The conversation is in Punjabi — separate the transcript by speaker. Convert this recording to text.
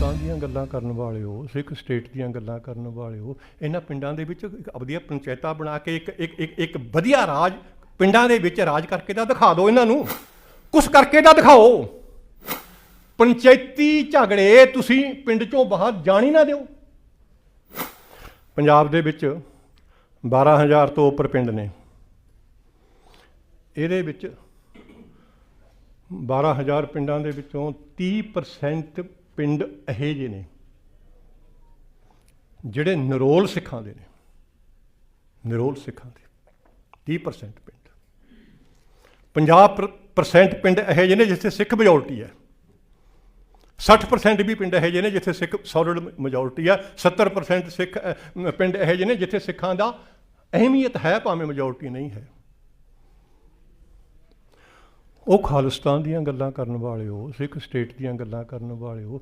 Speaker 1: ਖਾਲਿਸਤਾਨ ਦੀਆਂ ਗੱਲਾਂ ਕਰਨ ਵਾਲਿਓ, ਸਿੱਖ ਸਟੇਟ ਦੀਆਂ ਗੱਲਾਂ ਕਰਨ ਵਾਲਿਓ, ਇਹਨਾਂ ਪਿੰਡਾਂ ਦੇ ਵਿੱਚ ਇੱਕ ਆਪਦੀਆਂ ਪੰਚਾਇਤਾਂ ਬਣਾ ਕੇ ਇੱਕ ਇੱਕ ਇੱਕ ਇੱਕ ਵਧੀਆ ਰਾਜ ਪਿੰਡਾਂ ਦੇ ਵਿੱਚ ਰਾਜ ਕਰਕੇ ਤਾਂ ਦਿਖਾ ਦਿਓ ਇਹਨਾਂ ਨੂੰ। ਕੁਛ ਕਰਕੇ ਤਾਂ ਦਿਖਾਓ। ਪੰਚਾਇਤੀ ਝਗੜੇ ਤੁਸੀਂ ਪਿੰਡ ਚੋਂ ਬਾਹਰ ਜਾਣ ਹੀ ਨਾ ਦਿਓ। ਪੰਜਾਬ ਦੇ ਵਿੱਚ 12000 ਤੋਂ ਉੱਪਰ ਪਿੰਡ ਨੇ। ਇਹਦੇ ਵਿੱਚ 12000 ਪਿੰਡਾਂ ਦੇ ਵਿੱਚੋਂ 30% ਪਿੰਡ ਇਹੋ ਜਿਹੇ ਨੇ, ਜਿਹੜੇ ਨਰੋਲ ਸਿੱਖਾਂ ਦੇ ਨੇ। ਨਰੋਲ ਸਿੱਖਾਂ ਦੇ 30% ਪਿੰਡ। 50% ਪਿੰਡ ਇਹੋ ਜਿਹੇ ਨੇ ਜਿੱਥੇ ਸਿੱਖ ਮੈਜੋਰਟੀ ਹੈ। 60% ਵੀ ਪਿੰਡ ਇਹੋ ਜਿਹੇ ਨੇ ਜਿੱਥੇ ਸਿੱਖ ਸੋਲਿਡ ਮੈਜੋਰਟੀ ਹੈ। 70% ਸਿੱਖ ਪਿੰਡ ਇਹੋ ਜਿਹੇ ਨੇ ਜਿੱਥੇ ਸਿੱਖਾਂ ਦਾ ਅਹਿਮੀਅਤ ਹੈ, ਭਾਵੇਂ ਮੈਜੋਰਟੀ ਨਹੀਂ ਹੈ। ਉਹ ਖਾਲਿਸਤਾਨ ਦੀਆਂ ਗੱਲਾਂ ਕਰਨ ਵਾਲੇ ਹੋ ਸਿੱਖ ਸਟੇਟ ਦੀਆਂ ਗੱਲਾਂ ਕਰਨ ਵਾਲੇ ਹੋ